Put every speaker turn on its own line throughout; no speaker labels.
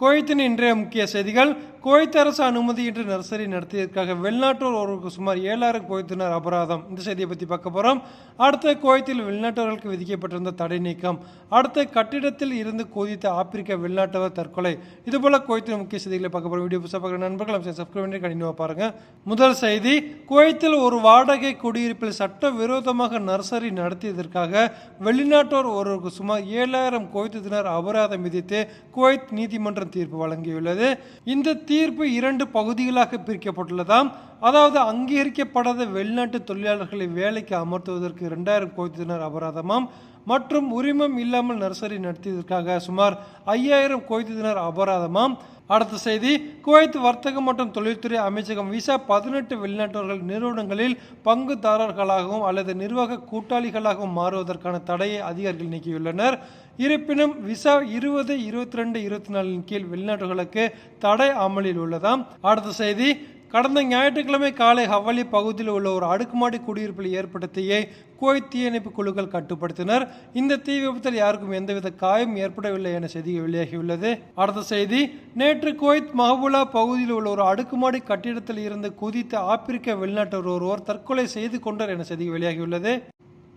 குவைத்தின் இன்றைய முக்கிய செய்திகள் குவைத் அரசு அனுமதியின்றி நர்சரி நடத்தியதற்காக வெளிநாட்டோர் ஒருவருக்கு சுமார் ஏழாயிரம் குவைத்தினர் அபராதம். இந்த செய்தியை பற்றி பார்க்க போகிறோம் அடுத்த குவைத்தில் வெளிநாட்டவர்களுக்கு விதிக்கப்பட்டிருந்த தடை நீக்கம். அடுத்த கட்டிடத்தில் இருந்து கொதித்த ஆப்பிரிக்க வெளிநாட்டவர் தற்கொலை. இதுபோல குவைத்தின் முக்கிய செய்திகளை பார்க்க போகிறோம் வீடியோ புதுசாக பார்க்குற நண்பர்கள் நம்ம சப்ஸ்கிரைப் பண்ணி கண்டினியூவாக பாருங்கள் முதல் செய்தி குவைத்தில் ஒரு வாடகை குடியிருப்பில் சட்டவிரோதமாக நர்சரி நடத்தியதற்காக வெளிநாட்டோர் ஒருவருக்கு சுமார் ஏழாயிரம் குவைத்து தினர் அபராதம் விதித்து குவைத் நீதிமன்றம் தீர்ப்பு வழங்கியுள்ளது. இந்த தீர்ப்பு இரண்டு பகுதிகளாக பிரிக்கப்பட்டுள்ளதாம். அதாவது அங்கீகரிக்கப்படாத வெளிநாட்டு தொழிலாளர்களை வேலைக்கு அமர்த்துவதற்கு இரண்டாயிரம் குவைத்து தினர் அபராதமாம். மற்றும் உரிமம் இல்லாமல் நர்சரி நடத்தியதற்காக சுமார் ஐயாயிரம் குவைத்து தினர் அபராதமாம். அடுத்த செய்தி குவைத் வர்த்தகம் மற்றும் தொழில்துறை அமைச்சகம் விசா பதினெட்டு வெளிநாட்டவர்கள் நிறுவனங்களில் பங்குதாரர்களாகவும் அல்லது நிர்வாக கூட்டாளிகளாகவும் மாறுவதற்கான தடையை அதிகாரிகள் நீக்கியுள்ளனர். இருப்பினும் விசா இருபது இருபத்தி ரெண்டு இருபத்தி நாலின் கீழ் வெளிநாட்டுகளுக்கு தடை அமலில் உள்ளதாம். அடுத்த செய்தி கடந்த ஞாயிற்றுக்கிழமை காலை ஹவாலி பகுதியில் உள்ள ஒரு அடுக்குமாடி குடியிருப்பில் ஏற்பட்ட தீயை குவைத் தீயணைப்பு குழுக்கள் கட்டுப்படுத்தினர். இந்த தீ விபத்தில் யாருக்கும் எந்தவித காயம் ஏற்படவில்லை என செய்தி வெளியாகியுள்ளது. அடுத்த செய்தி நேற்று குவைத் மஹபுலா பகுதியில் உள்ள ஒரு அடுக்குமாடி கட்டிடத்தில் இருந்து குதித்த ஆப்பிரிக்க வெளிநாட்டவர் ஒருவர் தற்கொலை செய்து கொண்டார் என செய்தி வெளியாகியுள்ளது.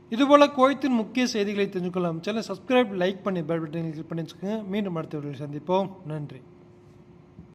இதுபோல குவைத்தின் முக்கிய செய்திகளை தெரிஞ்சுக்கொள்ளலாம். சேனல் சப்ஸ்கிரைப் லைக் பண்ணி பெல் பட்டனை கிளிக் பண்ணி வச்சுக்கோங்க மீண்டும் அடுத்த சந்திப்போம். நன்றி.